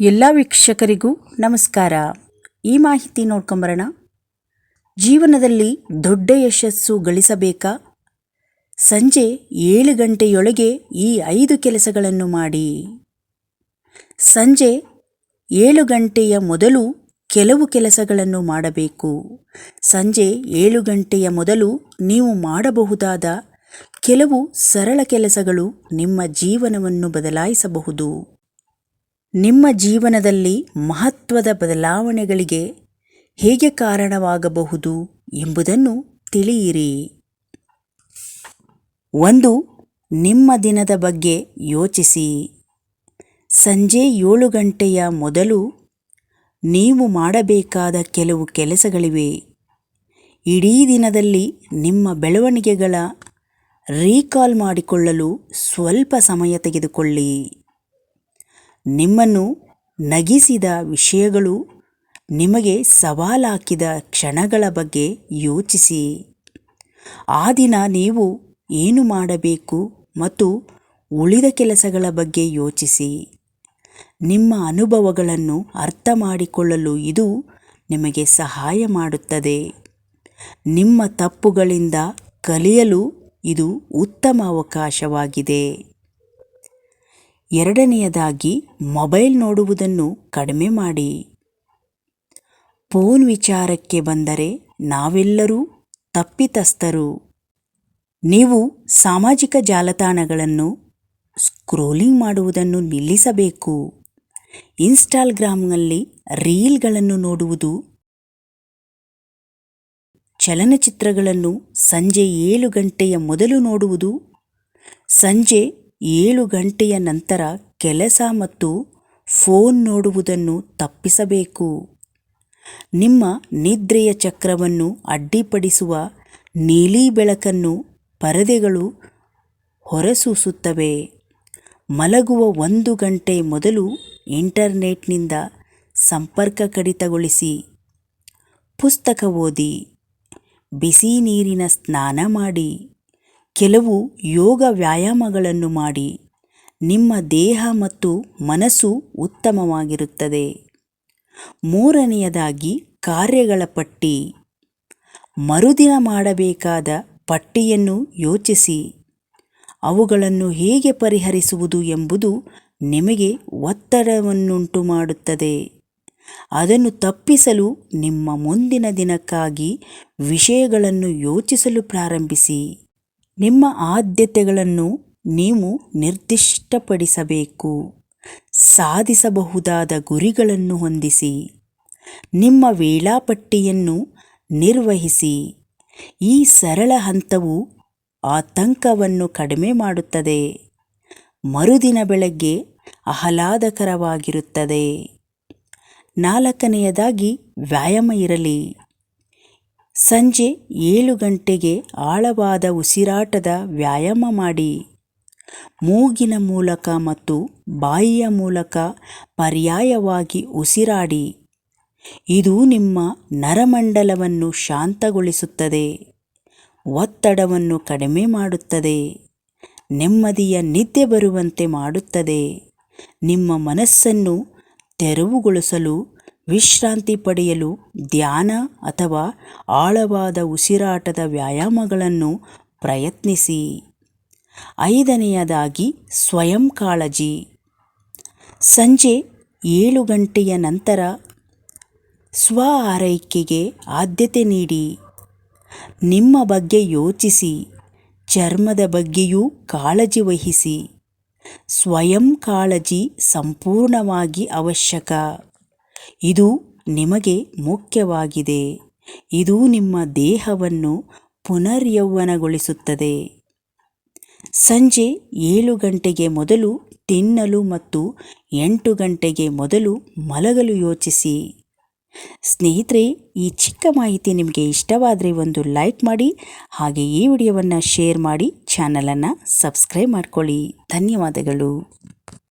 ಎಲ್ಲ ವೀಕ್ಷಕರಿಗೂ ನಮಸ್ಕಾರ. ಈ ಮಾಹಿತಿ ನೋಡ್ಕೊಂಬರೋಣ. ಜೀವನದಲ್ಲಿ ದೊಡ್ಡ ಯಶಸ್ಸು ಗಳಿಸಬೇಕಾ? ಸಂಜೆ ಏಳು ಗಂಟೆಯೊಳಗೆ ಈ ಐದು ಕೆಲಸಗಳನ್ನು ಮಾಡಿ. ಸಂಜೆ ಏಳು ಗಂಟೆಯ ಮೊದಲು ಕೆಲವು ಕೆಲಸಗಳನ್ನು ಮಾಡಬೇಕು. ಸಂಜೆ ಏಳು ಗಂಟೆಯ ಮೊದಲು ನೀವು ಮಾಡಬಹುದಾದ ಕೆಲವು ಸರಳ ಕೆಲಸಗಳು ನಿಮ್ಮ ಜೀವನವನ್ನು ಬದಲಾಯಿಸಬಹುದು. ನಿಮ್ಮ ಜೀವನದಲ್ಲಿ ಮಹತ್ವದ ಬದಲಾವಣೆಗಳಿಗೆ ಹೇಗೆ ಕಾರಣವಾಗಬಹುದು ಎಂಬುದನ್ನು ತಿಳಿಯಿರಿ. ಒಂದು, ನಿಮ್ಮ ದಿನದ ಬಗ್ಗೆ ಯೋಚಿಸಿ. ಸಂಜೆ ಏಳು ಗಂಟೆಯ ಮೊದಲು ನೀವು ಮಾಡಬೇಕಾದ ಕೆಲವು ಕೆಲಸಗಳಿವೆ. ಇಡೀ ದಿನದಲ್ಲಿ ನಿಮ್ಮ ಬೆಳವಣಿಗೆಗಳ ರೀಕಾಲ್ ಮಾಡಿಕೊಳ್ಳಲು ಸ್ವಲ್ಪ ಸಮಯ ತೆಗೆದುಕೊಳ್ಳಿ. ನಿಮ್ಮನ್ನು ನಗಿಸಿದ ವಿಷಯಗಳು ನಿಮಗೆ ಸವಾಲಾಕಿದ ಕ್ಷಣಗಳ ಬಗ್ಗೆ ಯೋಚಿಸಿ. ಆ ದಿನ ನೀವು ಏನು ಮಾಡಬೇಕು ಮತ್ತು ಉಳಿದ ಕೆಲಸಗಳ ಬಗ್ಗೆ ಯೋಚಿಸಿ. ನಿಮ್ಮ ಅನುಭವಗಳನ್ನು ಅರ್ಥ ಮಾಡಿಕೊಳ್ಳಲು ಇದು ನಿಮಗೆ ಸಹಾಯ ಮಾಡುತ್ತದೆ. ನಿಮ್ಮ ತಪ್ಪುಗಳಿಂದ ಕಲಿಯಲು ಇದು ಉತ್ತಮ ಅವಕಾಶವಾಗಿದೆ. ಎರಡನೆಯದಾಗಿ ಮೊಬೈಲ್ ನೋಡುವುದನ್ನು ಕಡಿಮೆ ಮಾಡಿ. ಫೋನ್ ವಿಚಾರಕ್ಕೆ ಬಂದರೆ ನಾವೆಲ್ಲರೂ ತಪ್ಪಿತಸ್ಥರು. ನೀವು ಸಾಮಾಜಿಕ ಜಾಲತಾಣಗಳನ್ನು ಸ್ಕ್ರೋಲಿಂಗ್ ಮಾಡುವುದನ್ನು ನಿಲ್ಲಿಸಬೇಕು. ಇನ್ಸ್ಟಾಗ್ರಾಮ್ನಲ್ಲಿ ರೀಲ್ಗಳನ್ನು ನೋಡುವುದು ಚಲನಚಿತ್ರಗಳನ್ನು ಸಂಜೆ ಏಳು ಗಂಟೆಯ ಮೊದಲು ನೋಡುವುದು, ಸಂಜೆ ಏಳು ಗಂಟೆಯ ನಂತರ ಕೆಲಸ ಮತ್ತು ಫೋನ್ ನೋಡುವುದನ್ನು ತಪ್ಪಿಸಬೇಕು. ನಿಮ್ಮ ನಿದ್ರೆಯ ಚಕ್ರವನ್ನು ಅಡ್ಡಿಪಡಿಸುವ ನೀಲಿ ಬೆಳಕನ್ನು ಪರದೆಗಳು ಹೊರಸೂಸುತ್ತವೆ. ಮಲಗುವ ಒಂದು ಗಂಟೆ ಮೊದಲು ಇಂಟರ್ನೆಟ್ನಿಂದ ಸಂಪರ್ಕ ಕಡಿತಗೊಳಿಸಿ. ಪುಸ್ತಕ ಓದಿ, ಬಿಸಿ ನೀರಿನ ಸ್ನಾನ ಮಾಡಿ. ಕೆಲವು ಯೋಗ ವ್ಯಾಯಾಮಗಳನ್ನು ಮಾಡಿ ನಿಮ್ಮ ದೇಹ ಮತ್ತು ಮನಸ್ಸು ಉತ್ತಮವಾಗಿರುತ್ತದೆ. ಮೂರನೆಯದಾಗಿ ಕಾರ್ಯಗಳ ಪಟ್ಟಿ. ಮರುದಿನ ಮಾಡಬೇಕಾದ ಪಟ್ಟಿಯನ್ನು ಯೋಚಿಸಿ. ಅವುಗಳನ್ನು ಹೇಗೆ ಪರಿಹರಿಸುವುದು ಎಂಬುದು ನಿಮಗೆ ಒತ್ತಡವನ್ನುಂಟು ಮಾಡುತ್ತದೆ. ಅದನ್ನು ತಪ್ಪಿಸಲು ನಿಮ್ಮ ಮುಂದಿನ ದಿನಕ್ಕಾಗಿ ವಿಷಯಗಳನ್ನು ಯೋಚಿಸಲು ಪ್ರಾರಂಭಿಸಿ. ನಿಮ್ಮ ಆದ್ಯತೆಗಳನ್ನು ನೀವು ನಿರ್ದಿಷ್ಟಪಡಿಸಬೇಕು. ಸಾಧಿಸಬಹುದಾದ ಗುರಿಗಳನ್ನು ಹೊಂದಿಸಿ. ನಿಮ್ಮ ವೇಳಾಪಟ್ಟಿಯನ್ನು ನಿರ್ವಹಿಸಿ. ಈ ಸರಳ ಹಂತವು ಆತಂಕವನ್ನು ಕಡಿಮೆ ಮಾಡುತ್ತದೆ. ಮರುದಿನ ಬೆಳಗ್ಗೆ ಆಹ್ಲಾದಕರವಾಗಿರುತ್ತದೆ. ನಾಲ್ಕನೆಯದಾಗಿ ವ್ಯಾಯಾಮ ಇರಲಿ. ಸಂಜೆ ಏಳು ಗಂಟೆಗೆ ಆಳವಾದ ಉಸಿರಾಟದ ವ್ಯಾಯಾಮ ಮಾಡಿ. ಮೂಗಿನ ಮೂಲಕ ಮತ್ತು ಬಾಯಿಯ ಮೂಲಕ ಪರ್ಯಾಯವಾಗಿ ಉಸಿರಾಡಿ. ಇದು ನಿಮ್ಮ ನರಮಂಡಲವನ್ನು ಶಾಂತಗೊಳಿಸುತ್ತದೆ. ಒತ್ತಡವನ್ನು ಕಡಿಮೆ ಮಾಡುತ್ತದೆ. ನೆಮ್ಮದಿಯ ನಿದ್ದೆ ಬರುವಂತೆ ಮಾಡುತ್ತದೆ. ನಿಮ್ಮ ಮನಸ್ಸನ್ನು ತೆರವುಗೊಳಿಸಲು ವಿಶ್ರಾಂತಿ ಪಡೆಯಲು ಧ್ಯಾನ ಅಥವಾ ಆಳವಾದ ಉಸಿರಾಟದ ವ್ಯಾಯಾಮಗಳನ್ನು ಪ್ರಯತ್ನಿಸಿ. ಐದನೆಯದಾಗಿ ಸ್ವಯಂ ಕಾಳಜಿ. ಸಂಜೆ ಏಳು ಗಂಟೆಯ ನಂತರ ಸ್ವ ಆರೈಕೆಗೆ ಆದ್ಯತೆ ನೀಡಿ. ನಿಮ್ಮ ಬಗ್ಗೆ ಯೋಚಿಸಿ, ಚರ್ಮದ ಬಗ್ಗೆಯೂ ಕಾಳಜಿ ವಹಿಸಿ. ಸ್ವಯಂ ಕಾಳಜಿ ಸಂಪೂರ್ಣವಾಗಿ ಅವಶ್ಯಕ. ಇದು ನಿಮಗೆ ಮುಖ್ಯವಾಗಿದೆ. ಇದು ನಿಮ್ಮ ದೇಹವನ್ನು ಪುನರ್ಯೌವನಗೊಳಿಸುತ್ತದೆ. ಸಂಜೆ ಏಳು ಗಂಟೆಗೆ ಮೊದಲು ತಿನ್ನಲು ಮತ್ತು ಎಂಟು ಗಂಟೆಗೆ ಮೊದಲು ಮಲಗಲು ಯೋಚಿಸಿ. ಸ್ನೇಹಿತರೆ, ಈ ಚಿಕ್ಕ ಮಾಹಿತಿ ನಿಮಗೆ ಇಷ್ಟವಾದರೆ ಒಂದು ಲೈಕ್ ಮಾಡಿ, ಹಾಗೆ ಈ ವಿಡಿಯೋವನ್ನು ಶೇರ್ ಮಾಡಿ, ಚಾನಲನ್ನು ಸಬ್ಸ್ಕ್ರೈಬ್ ಮಾಡ್ಕೊಳ್ಳಿ. ಧನ್ಯವಾದಗಳು.